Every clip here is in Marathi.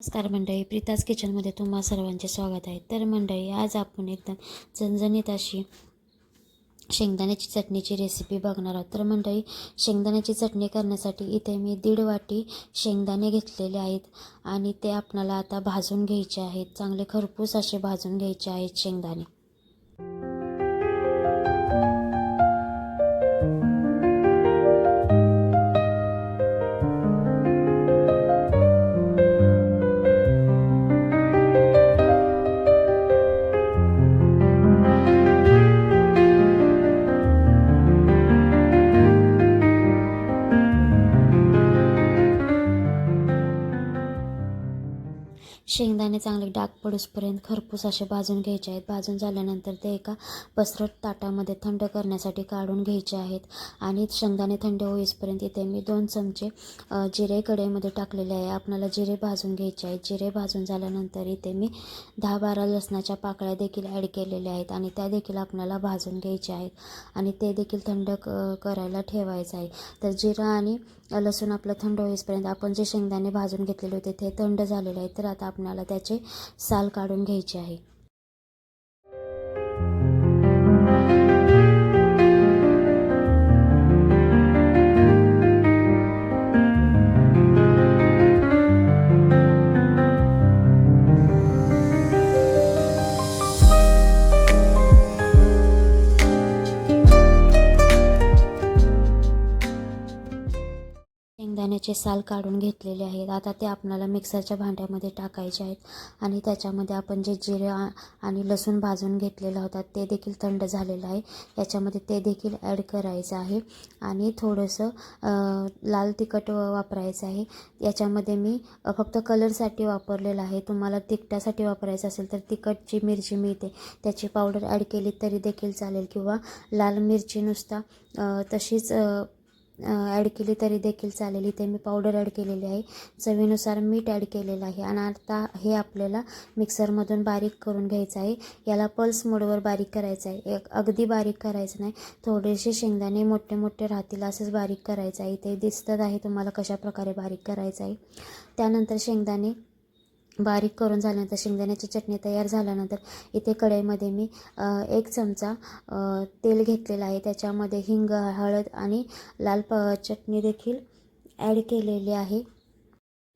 नमस्कार मंडळी प्रीताज किचनमध्ये तुम्हा सर्वांचे स्वागत आहे. तर मंडळी आज आपण एकदम झणझणीत अशी शेंगदाण्याची चटणीची रेसिपी बघणार आहोत. तर मंडळी शेंगदाण्याची चटणी करण्यासाठी इथे मी दीड वाटी शेंगदाणे घेतलेले आहेत आणि ते आपणाला आता भाजून घ्यायचे आहेत. चांगले खरपूस असे भाजून घ्यायचे आहेत शेंगदाणे. शेंगदाणे चांगले डाग पडूसपर्यंत खरपूस असे भाजून घ्यायचे आहेत. भाजून झाल्यानंतर ते एका पसरट ताटामध्ये थंड करण्यासाठी काढून घ्यायचे आहेत. आणि शेंगदाणे थंड होईसपर्यंत इथे मी दोन चमचे जिरे कढईमध्ये टाकलेले आहे. आपल्याला जिरे भाजून घ्यायचे आहेत. जिरे भाजून झाल्यानंतर इथे मी दहा बारा लसणाच्या पाकळ्या देखील ॲड केलेल्या आहेत आणि त्या देखील आपल्याला भाजून घ्यायच्या आहेत. आणि ते देखील थंड क करायला ठेवायचं आहे. तर जिरं आणि लसूण आपलं थंड होईसपर्यंत आपण जे शेंगदाणे भाजून घेतलेले होते ते थंड झालेले आहेत. तर आता आपण आपल्याला त्याचे साल काढून घ्यायचे आहे. शेंगदाण्याचे साल काढून घेतलेले आहेत. आता ते आपल्याला मिक्सरच्या भांड्यामध्ये टाकायचे आहेत आणि त्याच्यामध्ये आपण जे जिरे आणि लसूण भाजून घेतलेलं होता ते देखील थंड झालेलं आहे. याच्यामध्ये ते देखील ॲड करायचं आहे. आणि थोडंसं लाल तिखट व- वापरायचं आहे. याच्यामध्ये मी फक्त कलरसाठी वापरलेलं आहे. तुम्हाला तिखटासाठी वापरायचं असेल तर तिखटची मिरची मिळते. त्याची पावडर ॲड केली तरी देखील चालेल. किंवा लाल मिरची नुसता तशीच ॲड केली तरी देखील चालेल. इथे मी पावडर ॲड केलेली आहे. चवीनुसार मीठ ॲड केलेलं आहे. आणि आता हे आपल्याला मिक्सरमधून बारीक करून घ्यायचं आहे. याला पल्स मोडवर बारीक करायचं आहे. एक अगदी बारीक करायचं नाही. थोडेसे शेंगदाणे मोठे मोठे राहतील असंच बारीक करायचं आहे. इथे दिसत आहे तुम्हाला कशा प्रकारे बारीक करायचं आहे. त्यानंतर शेंगदाणे बारीक करून झाल्यानंतर शेंगदाण्याची चटणी तयार झाल्यानंतर इथे कढईमध्ये मी एक चमचा तेल घेतलेलं आहे. त्याच्यामध्ये हिंग हळद आणि लाल प चटणी देखील ॲड केलेली आहे.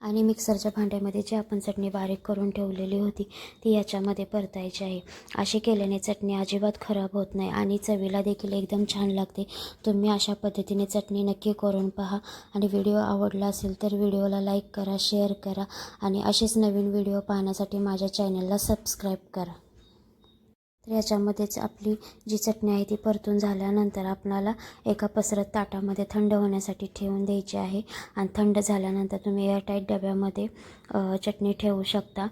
आणि मिक्सरच्या भांड्यामध्ये जी आपण चटणी बारीक करून ठेवलेली होती ती याच्यामध्ये परतायची आहे. अशी केल्याने चटणी अजिबात खराब होत नाही आणि चवीला देखील एकदम छान लागते. तुम्ही अशा पद्धतीने चटणी नक्की करून पहा. आणि व्हिडिओ आवडला असेल तर व्हिडिओला लाईक करा शेअर करा आणि असेच नवीन व्हिडिओ पाहण्यासाठी माझ्या चॅनलला सबस्क्राईब करा. तर याच्यामध्येच आपली जी चटणी आहे ती परतून झाल्यानंतर आपणाला एका पसरत ताटामध्ये थंड होण्यासाठी ठेवून द्यायची आहे. आणि थंड झाल्यानंतर तुम्ही एअरटाईट डब्यामध्ये चटणी ठेवू शकता.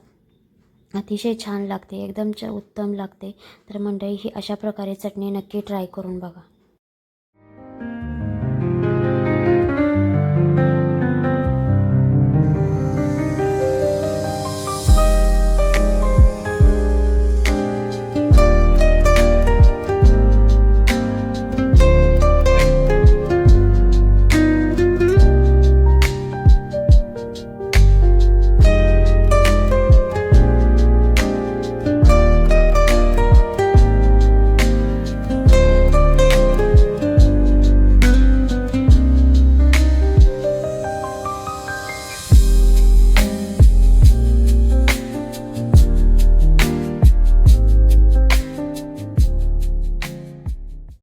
अतिशय छान लागते एकदम च उत्तम लागते. तर मंडळी ही अशा प्रकारे चटणी नक्की ट्राय करून बघा.